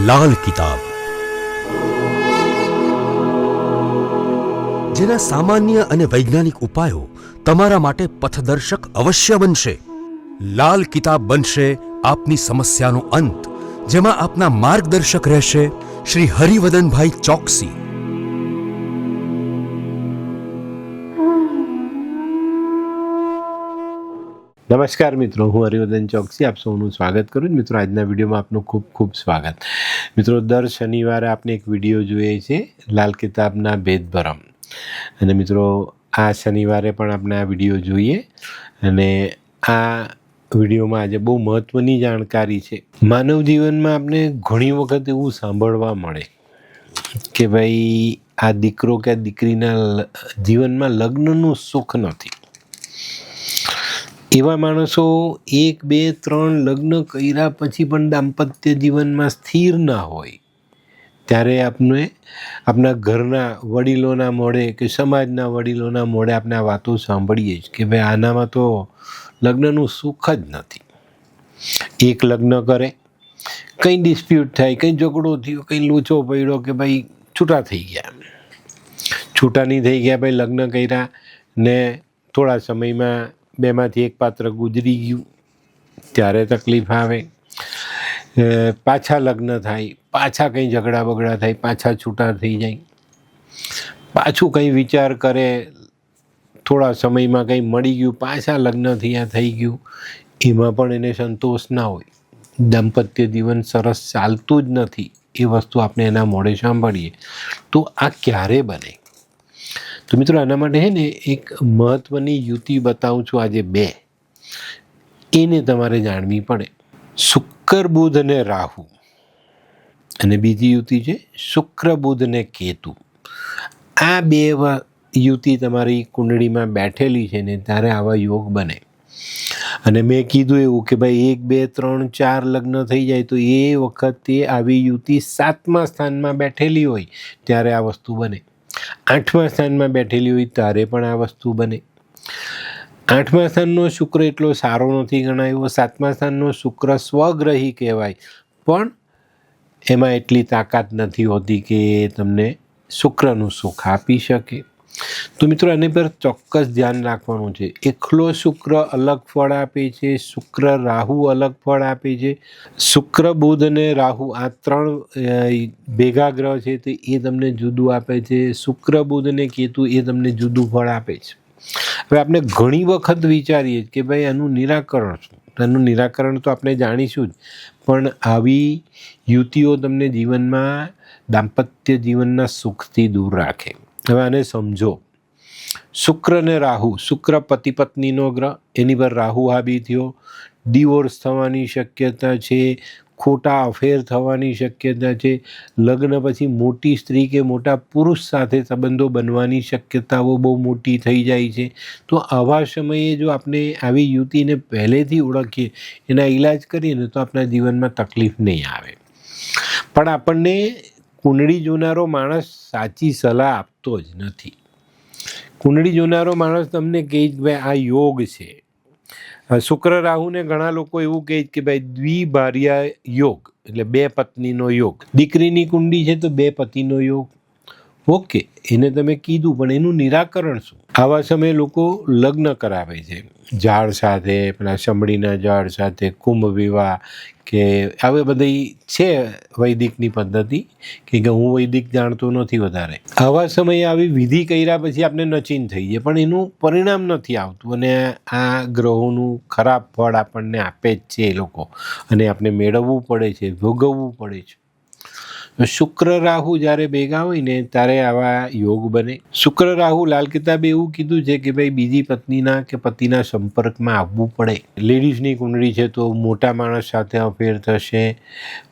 લાલ કિતાબ જેના સામાન્ય અને વૈજ્ઞાનિક ઉપાયો તમારા માટે પથદર્શક અવશ્ય બનશે લાલ કિતાબ બનશે આપની સમસ્યાનો અંત જેમાં આપના માર્ગદર્શક રહેશે શ્રી હરિવદનભાઈ ચોકસી નમસ્કાર મિત્રો હું હરિવર્ધન ચોકસી આપ સૌનું સ્વાગત કરું છું મિત્રો આજના વિડીયોમાં આપનું ખૂબ ખૂબ સ્વાગત મિત્રો, દર શનિવારે આપણે એક વીડિયો જોઈએ છે, લાલ કિતાબના ભેદભરમ. અને મિત્રો, આ શનિવારે પણ આપણે આ વીડિયો જોઈએ. અને આ વિડીયોમાં આજે બહુ મહત્ત્વની જાણકારી છે. માનવ જીવનમાં આપણે ઘણી વખત એવું સાંભળવા મળે કે ભાઈ, આ દીકરો કે દીકરીના જીવનમાં લગ્નનું સુખ નથી. એવા માણસો એક, બે, ત્રણ લગ્ન કર્યા પછી પણ દાંપત્ય જીવનમાં સ્થિર ના હોય. ત્યારે આપણે આપણા ઘરના વડીલોના મોઢે કે સમાજના વડીલોના મોઢે આપણે આ વાતો સાંભળીએ જ કે ભાઈ આનામાં તો લગ્નનું સુખ જ નથી. એક લગ્ન કરે, કંઈ ડિસ્પ્યુટ થાય, કંઈ ઝઘડો થયો, કંઈ લૂછો પડ્યો કે ભાઈ છૂટા થઈ ગયા. છૂટા નહીં થઈ ગયા, ભાઈ લગ્ન કર્યા ને થોડા સમયમાં બેમાંથી એક પાત્ર ગુજરી ગયું. ત્યારે તકલીફ આવે. પાછા લગ્ન થાય, પાછા કંઈ ઝઘડા બગડા થાય, પાછા છૂટા થઈ જાય. પાછું કંઈ વિચાર કરે, થોડા સમયમાં કંઈ મળી ગયું, પાછા લગ્ન થયા, થઈ ગયું. એમાં પણ એને સંતોષ ના હોય. દાંપત્ય જીવન સરસ ચાલતું જ નથી. એ વસ્તુ આપણે એના મોડે સાંભળીએ. તો આ ક્યારે બને? તો મિત્રો આના માટે છે ને એક મહત્ત્વની યુતિ બતાવું છું આજે બે. એને તમારે જાણવી પડે. શુક્ર, બુધ અને રાહુ. અને બીજી યુતિ છે શુક્ર, બુધ અને કેતુ. આ બે યુતિ તમારી કુંડળીમાં બેઠેલી છે ને ત્યારે આવા યોગ બને. અને મેં કીધું એવું કે ભાઈ એક, બે, ત્રણ, ચાર લગ્ન થઈ જાય તો એ વખતે આવી યુતિ સાતમા સ્થાનમાં બેઠેલી હોય ત્યારે આ વસ્તુ બને. આઠમા સ્થાનમાં બેઠેલી હોય ત્યારે પણ આ વસ્તુ બને. આઠમા સ્થાનનો શુક્ર એટલો સારો નથી ગણાયો સાતમા સ્થાનનો શુક્ર સ્વગ્રહી કહેવાય. પણ એમાં એટલી તાકાત નથી હોતી કે તમને શુક્રનું સુખ આપી શકે. તો મિત્રો, એની પર ચોક્કસ ધ્યાન રાખવાનું છે. એકલો શુક્ર અલગ ફળ આપે છે, શુક્ર રાહુ અલગ ફળ આપે છે. શુક્ર બુધ અને રાહુ આ ત્રણ ભેગા ગ્રહ છે તો એ તમને જુદું આપે છે. શુક્ર બુધ અને કેતુ એ તમને જુદું ફળ આપે છે. હવે આપણે ઘણી વખત વિચારીએ કે ભાઈ, આનું નિરાકરણ એનું નિરાકરણ તો આપણે જાણીશું જ. પણ આવી યુતિઓ તમને જીવનમાં, દાંપત્ય જીવનના સુખથી દૂર રાખે. હવે આને સમજો. શુક્ર ને રાહુ, શુક્ર પતિ પત્નીનો ગ્રહ, એની પર રાહુ હાબી થયો. ડિવોર્સ થવાની શક્યતા છે, ખોટા અફેર થવાની શક્યતા છે. લગ્ન પછી મોટી સ્ત્રી કે મોટા પુરુષ સાથે સંબંધો બનવાની શક્યતાઓ બહુ મોટી થઈ જાય છે. તો આવા સમયે જો આપણે આવી યુતિને પહેલેથી ઓળખીએ, એના ઈલાજ કરીએ ને તો આપણા જીવનમાં તકલીફ નહીં આવે. પણ આપણને કુંડળી જોનારો માણસ સાચી સલાહ આપતો જ નથી. કુંડળી જોનારો માણસ તમને કહે કે ભાઈ આ યોગ છે. શુક્ર રાહુને ઘણા લોકો એવું કહે કે ભાઈ દ્વિભાર્ય યોગ, એટલે બે પત્નીનો યોગ. દીકરીની કુંડી છે તો બે પતિનો યોગ. ઓકે, એને તમે કીધું, પણ એનું નિરાકરણ શું? આવા સમયે લોકો લગ્ન કરાવે છે. ઝાડ સાથે, પેલા ચમડીના ઝાડ સાથે, કુંભ વિવાહ કે આવી બધી છે વૈદિકની પદ્ધતિ કે હું વૈદિક જાણતો નથી વધારે. આવા સમયે આવી વિધિ કર્યા પછી આપણે નચીન થઈ જાય, પણ એનું પરિણામ નથી આવતું અને આ ગ્રહોનું ખરાબ ફળ આપણને આપે જ છે એ લોકો. અને આપણે મેળવવું પડે છે, ભોગવવું પડે છે. શુક્ર રાહુ જ્યારે ભેગા હોય ને ત્યારે આવા યોગ બને. શુક્ર રાહુ લાલ કિતાબે એવું કીધું છે કે ભાઈ બીજી પત્નીના કે પતિના સંપર્કમાં આવવું પડે. લેડીઝની કુંડળી છે તો મોટા માણસ સાથે અફેર થશે,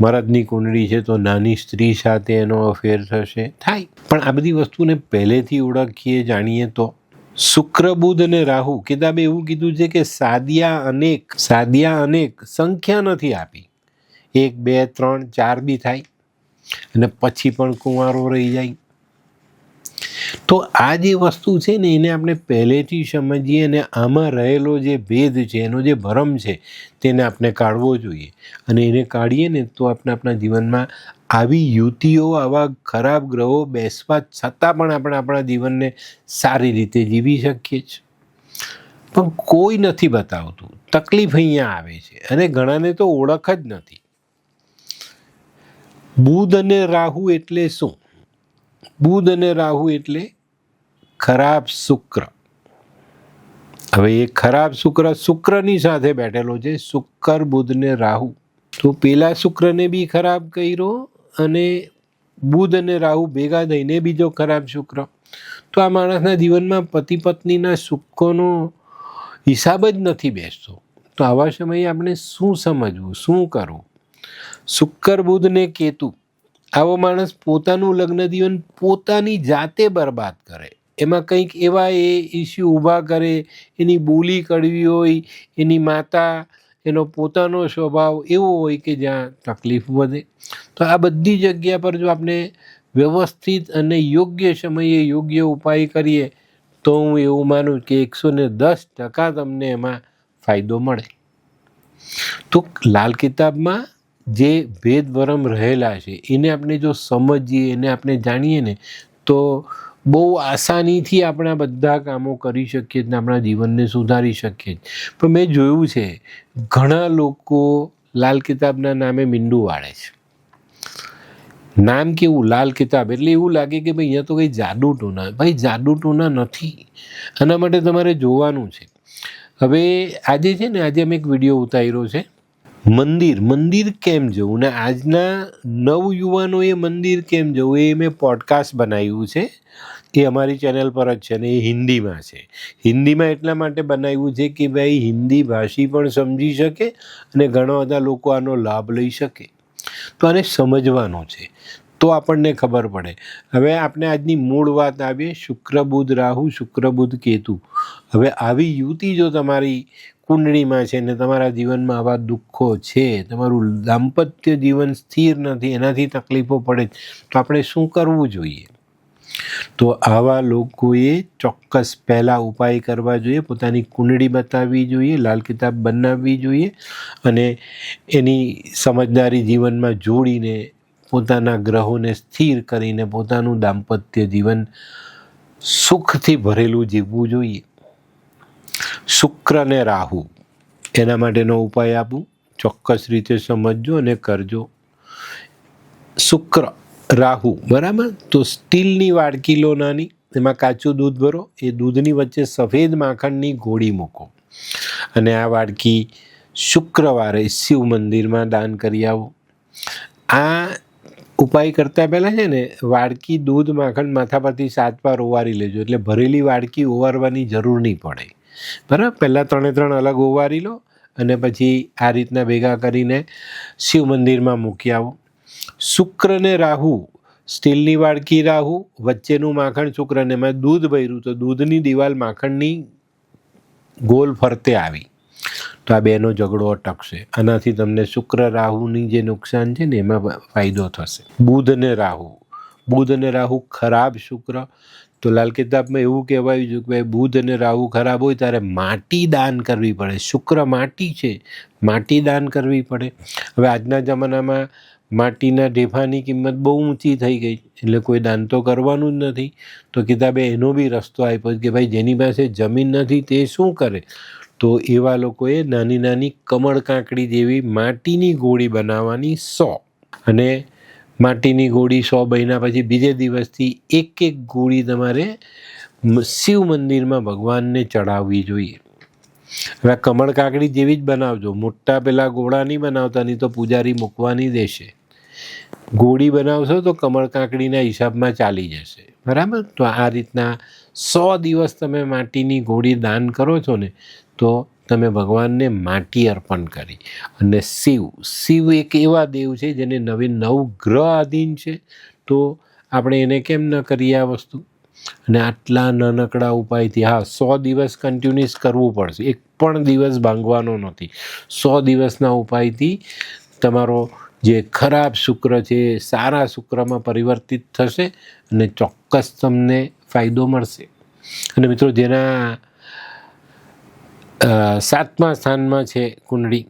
મરદની કુંડળી છે તો નાની સ્ત્રી સાથે એનો અફેર થશે, થાય. પણ આ બધી વસ્તુને પહેલેથી ઓળખીએ, જાણીએ તો. શુક્ર, બુધ અને રાહુ કિતાબે એવું કીધું છે કે સાદિયા અનેક સાદિયા અનેક સંખ્યા નથી આપી. એક, બે, ત્રણ, ચાર બી થાય. અને પછી પણ કુંવારો રહી જાય. તો આ જે વસ્તુ છે ને, એને આપણે પહેલેથી સમજીએ અને આમાં રહેલો જે ભેદ છે, એનો જે ભરમ છે, તેને આપણે કાઢવો જોઈએ. અને એને કાઢીએ ને, તો આપણે આપણા જીવનમાં આવી યુતિઓ, આવા ખરાબ ગ્રહો બેસવા છતાં પણ આપણે આપણા જીવનને સારી રીતે જીવી શકીએ છીએ. પણ કોઈ નથી બતાવતું. તકલીફ અહીંયા આવે છે. અને ઘણાને તો ઓળખ જ નથી. બુધ અને રાહુ એટલે શું? બુધ અને રાહુ એટલે ખરાબ શુક્ર. હવે એ ખરાબ શુક્ર શુક્રની સાથે બેઠેલો છે, શુક્ર, બુધ ને રાહુ. તો પેલા શુક્રને બી ખરાબ કર્યો અને બુધ અને રાહુ ભેગા થઈને બીજો ખરાબ શુક્ર. તો આ માણસના જીવનમાં પતિ પત્નીના સુખોનો હિસાબ જ નથી બેસતો. તો આવા સમયે આપણે શું સમજવું? શું કરવું? શુક્ર બુધ ને કેતુ, આવો માણસ પોતાનું લગ્ન જીવન પોતાની જાતે બરબાદ કરે. એમાં કંઈક એવા એ ઇસ્યુ ઊભા કરે, એની બોલી કડવી હોય, એની માતા, એનો પોતાનો સ્વભાવ એવો હોય કે જ્યાં તકલીફ વધે. તો આ બધી જગ્યા પર જો આપણે વ્યવસ્થિત અને યોગ્ય સમયે યોગ્ય ઉપાય કરીએ, તો હું એવું માનું કે એકસો ને દસ ટકા તમને એમાં ફાયદો મળે. તો લાલ કિતાબમાં જે ભેદવરમ રહેલા છે, એને આપણે જો સમજીએ, એને આપણે જાણીએ ને, તો બહુ આસાનીથી આપણે બધા કામો કરી શકીએ અને આપણા જીવનને સુધારી શકીએ પણ મેં જોયું છે, ઘણા લોકો લાલ કિતાબના નામે મીંડું વાળે છે. નામ કેવું? લાલ કિતાબ. એટલે એવું લાગે કે ભાઈ, અહીંયા તો કંઈ જાદુ ટૂના ભાઈ જાદુ ટૂના નથી. આના માટે તમારે જોવાનું છે. હવે આજે છે ને, આજે અમે એક વીડિયો ઉતાર્યો છે. મંદિર મંદિર કેમ જવું? ને આજના નવયુવાનોએ મંદિર કેમ જવું એ મેં પોડકાસ્ટ બનાવ્યું છે, એ અમારી ચેનલ પર જ છે ને એ હિન્દીમાં છે. હિન્દીમાં એટલા માટે બનાવ્યું છે કે ભાઈ હિન્દી ભાષી પણ સમજી શકે અને ઘણા બધા લોકો આનો લાભ લઈ શકે. તો આને સમજવાનું છે. તો આપણને ખબર પડે. હવે આપણે આજની મૂળ વાત આવીએ શુક્ર બુધ રાહુ શુક્ર બુધ કેતુ. હવે આવી યુતિ જો તમારી કુંડળીમાં છે ને તમારા જીવનમાં આવા દુઃખો છે, તમારું દાંપત્ય જીવન સ્થિર નથી, એનાથી તકલીફો પડે, તો આપણે શું કરવું જોઈએ? તો આવા લોકોએ ચોક્કસ પહેલાં ઉપાય કરવા જોઈએ, પોતાની કુંડળી બતાવવી જોઈએ, લાલ કિતાબ બનાવવી જોઈએ અને એની સમજદારી જીવનમાં જોડીને પોતાના ગ્રહોને સ્થિર કરીને પોતાનું દાંપત્ય જીવન સુખથી ભરેલું જીવવું જોઈએ. શુક્ર ને રાહુ. એના માટેનો ઉપાય આપું. ચોક્કસ રીતે સમજજો અને કરજો. શુક્ર, રાહુ, બરાબર? તો સ્ટીલની વાડકી લો નાની. એમાં કાચું દૂધ ભરો. એ દૂધની વચ્ચે સફેદ માખણની ગોળી મૂકો. અને આ વાડકી શુક્રવારે શિવ મંદિરમાં દાન કરી આવો. આ ઉપાય કરતાં પહેલાં છે ને, વાડકી દૂધ માખણ માથા પરથી સાત વાર ઓવારી લેજો. એટલે ભરેલી વાડકી ઓવારવાની જરૂર નહીં પડે. બરાબર? પહેલાં ત્રણે ત્રણ અલગ ઓવારી લો અને પછી આ રીતના ભેગા કરીને શિવ મંદિરમાં મૂકી આવો. શુક્રને રાહુ, સ્ટીલની વાડકી રાહુ, વચ્ચેનું માખણ શુક્રને મેં દૂધ ભર્યું તો દૂધની દિવાલ માખણની ગોલ ફરતે આવી. તો આ બેનો ઝઘડો અટકશે. આનાથી તમને શુક્ર રાહુની જે નુકસાન છે ને એમાં ફાયદો થશે. બુધ અને રાહુ. બુધ અને રાહુ ખરાબ શુક્ર. તો લાલ કિતાબમાં એવું કહેવાયું છે કે ભાઈ, બુધ અને રાહુ ખરાબ હોય ત્યારે માટી દાન કરવી પડે. શુક્ર માટી છે, માટી દાન કરવી પડે. હવે આજના જમાનામાં માટીના ઢેફાની કિંમત બહુ ઊંચી થઈ ગઈ, એટલે કોઈ દાન તો કરવાનું જ નથી. તો કિતાબે એનો બી રસ્તો આપ્યો કે ભાઈ, જેની પાસે જમીન નથી તે શું કરે? તો એવા લોકોએ નાની નાની કમળ કાંકડી જેવી માટીની ગોળી બનાવવાની સો અને માટીની ગોળી સો બન્યા પછી બીજે દિવસથી એક એક ગોળી તમારે શિવ મંદિરમાં ભગવાનને ચડાવવી જોઈએ. હવે કમળ કાકડી જેવી જ બનાવજો. મોટા પેલા ગોળા નહીં બનાવતા, નહીં તો પૂજારી મૂકવાની દેશે. ગોળી બનાવશો તો કમળ કાકડીના હિસાબમાં ચાલી જશે. બરાબર? તો આ રીતના સો દિવસ તમે માટીની ગોળી દાન કરો છો ને, તો તમે ભગવાનને માટી અર્પણ કરી. અને શિવ શિવ એક એવા દેવ છે જેને નવી નવ ગ્રહ આધીન છે. તો આપણે એને કેમ ન કરીએ આ વસ્તુ? અને આટલા નાનકડા ઉપાયથી, હા, સો દિવસ કન્ટિન્યુઅસ કરવું પડશે. એક પણ દિવસ ભાંગવાનો નથી. સો દિવસના ઉપાયથી તમારો જે ખરાબ શુક્ર છે, સારા શુક્રમાં પરિવર્તિત થશે અને ચોક્કસ તમને ફાયદો મળશે. અને મિત્રો, જેના સાતમા સ્થાનમાં છે કુંડળી.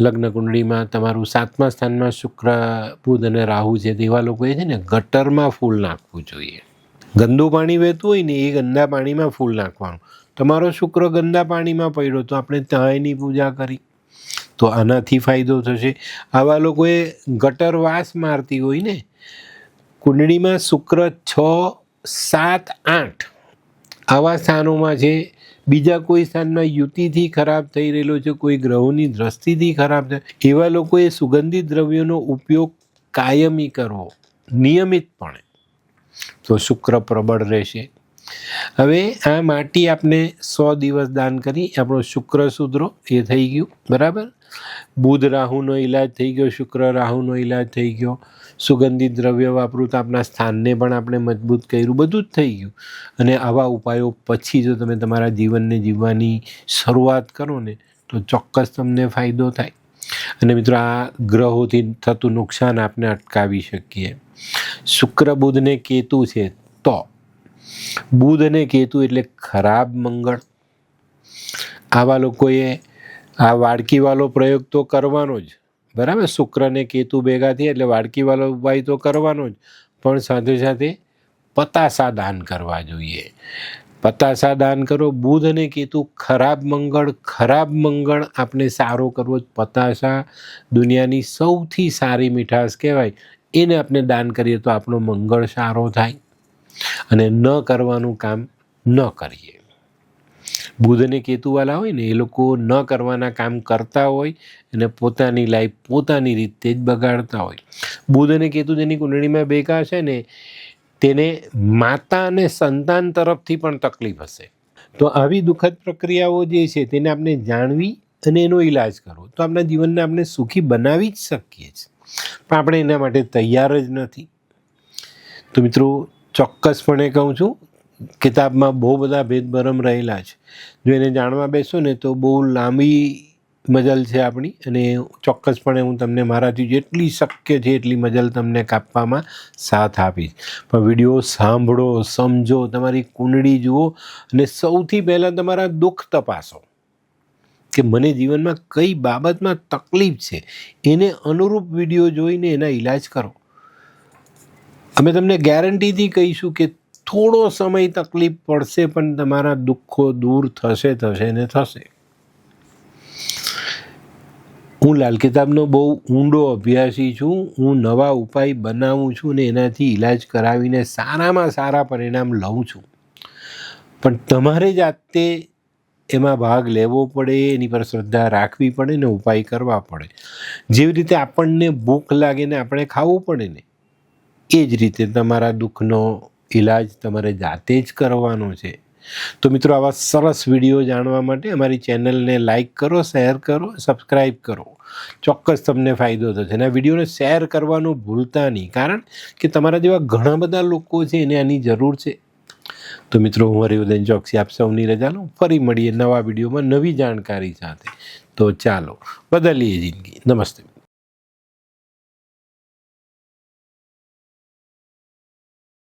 લગ્ન કુંડળીમાં તમારું સાતમા સ્થાનમાં શુક્ર, બુધ અને રાહુ છે તેવા લોકોએ છે ને, ગટરમાં ફૂલ નાખવું જોઈએ. ગંદુ પાણી વહેતું હોય ને એ ગંદા પાણીમાં ફૂલ નાખવાનું. તમારો શુક્ર ગંદા પાણીમાં પડ્યો તો આપણે ત્યાંની પૂજા કરી. તો આનાથી ફાયદો થશે. આવા લોકોએ ગટર વાસ મારતી હોય ને, કુંડળીમાં શુક્ર છ, સાત, આઠ આવા સ્થાનોમાં છે બીજા કોઈ સ્થાનમાં યુતિથી ખરાબ થઈ રહેલો છે, કોઈ ગ્રહોની દ્રષ્ટિથી ખરાબ થાય એવા લોકોએ સુગંધિત દ્રવ્યોનો ઉપયોગ કાયમી કરવો, નિયમિતપણે. તો શુક્ર પ્રબળ રહેશે. હવે આ માટી આપણે સો દિવસ દાન કરી, આપણો શુક્ર સુધરો એ થઈ ગયું, બરાબર? બુધ રાહુનો ઈલાજ થઈ ગયો, શુક્ર રાહુનો ઈલાજ થઈ ગયો, સુગંધિત દ્રવ્ય વાપરું તો આપણા સ્થાનને પણ આપણે મજબૂત કર્યું, બધું જ થઈ ગયું. અને આવા ઉપાયો પછી જો તમે તમારા જીવનને જીવવાની શરૂઆત કરો ને, તો ચોક્કસ તમને ફાયદો થાય. અને મિત્રો, આ ગ્રહોથી થતું નુકસાન આપણે અટકાવી શકીએ. શુક્ર બુધને કેતુ છે તો બુધ અને કેતુ એટલે ખરાબ મંગળ. આવા લોકોએ આ વાડકીવાળો પ્રયોગ તો કરવાનો જ. બરાબર? શુક્ર અને કેતુ ભેગા થયા એટલે વાડકીવાળો ઉપાય તો કરવાનો જ. પણ સાથે સાથે પતાસા દાન કરવા જોઈએ. પતાસા દાન કરો, બુધ અને કેતુ ખરાબ મંગળ ખરાબ મંગળ આપણે સારો કરવો પતાસા દુનિયાની સૌથી સારી મીઠાશ કહેવાય. એને આપણે દાન કરીએ તો આપણો મંગળ સારો થાય. અને ન કરવાનું કામ ન કરીએ. બુધ અને કેતુવાલા હોય ને, એ લોકો ન કરવાના કામ કરતા હોય અને પોતાની લાઈફ પોતાની રીતે જ બગાડતા હોય. બુધ અને કેતુ જેની કુંડળીમાં બેકા છે ને, તેને માતા અને સંતાન તરફથી પણ તકલીફ હશે. તો આવી દુઃખદ પ્રક્રિયાઓ જે છે, તેને આપણે જાણવી અને એનો ઈલાજ કરવો. તો આપણા જીવનને આપણે સુખી બનાવી જ શકીએ છીએ. પણ આપણે એના માટે તૈયાર જ નથી. તો મિત્રો ચોક્કસપણે કહું છું, કિતાબમાં બહુ બધા ભેદભરમ રહેલા છે. જો એને જાણવા બેસો ને તો બહુ લાંબી મજલ છે આપણી અને ચોક્કસપણે હું તમને મારાથી જેટલી શક્ય છે એટલી મજલ તમને કાપવામાં સાથ આપીશ. પણ વીડિયો સાંભળો, સમજો, તમારી કુંડળી જુઓ અને સૌથી પહેલાં તમારા દુઃખ તપાસો કે મને જીવનમાં કઈ બાબતમાં તકલીફ છે. એને અનુરૂપ વીડિયો જોઈને એના ઈલાજ કરો. અમે તમને ગેરંટીથી કહીશું કે થોડો સમય તકલીફ પડશે, પણ તમારા દુઃખો દૂર થશે થશે ને થશે. હું લાલ કિતાબનો બહુ ઊંડો અભ્યાસી છું. હું નવા ઉપાય બનાવું છું ને એનાથી ઈલાજ કરાવીને સારામાં સારા પરિણામ લઉં છું. પણ તમારે જાતે એમાં ભાગ લેવો પડે, એની પર શ્રદ્ધા રાખવી પડે ને ઉપાય કરવા પડે. જેવી રીતે આપણને ભૂખ લાગે ને આપણે ખાવું પડે ને એ જ રીતે તમારા દુઃખનો ઈલાજ તમારે જાતે જ કરવાનો છે. તો મિત્રો, આવા સરસ વીડિયો જાણવા માટે અમારી ચેનલને લાઇક કરો, શેર કરો સબસ્ક્રાઈબ કરો. ચોક્કસ તમને ફાયદો થશે અને આ વિડીયોને શેર કરવાનું ભૂલતા નહીં. કારણ કે તમારા જેવા ઘણા બધા લોકો છે એને આની જરૂર છે. તો મિત્રો, હું હરિવદન ચોકસી આપ સૌની રજા લઉં. ફરી મળીએ નવા વિડીયોમાં નવી જાણકારી સાથે. તો ચાલો, બદલીએ જિંદગી. નમસ્તે.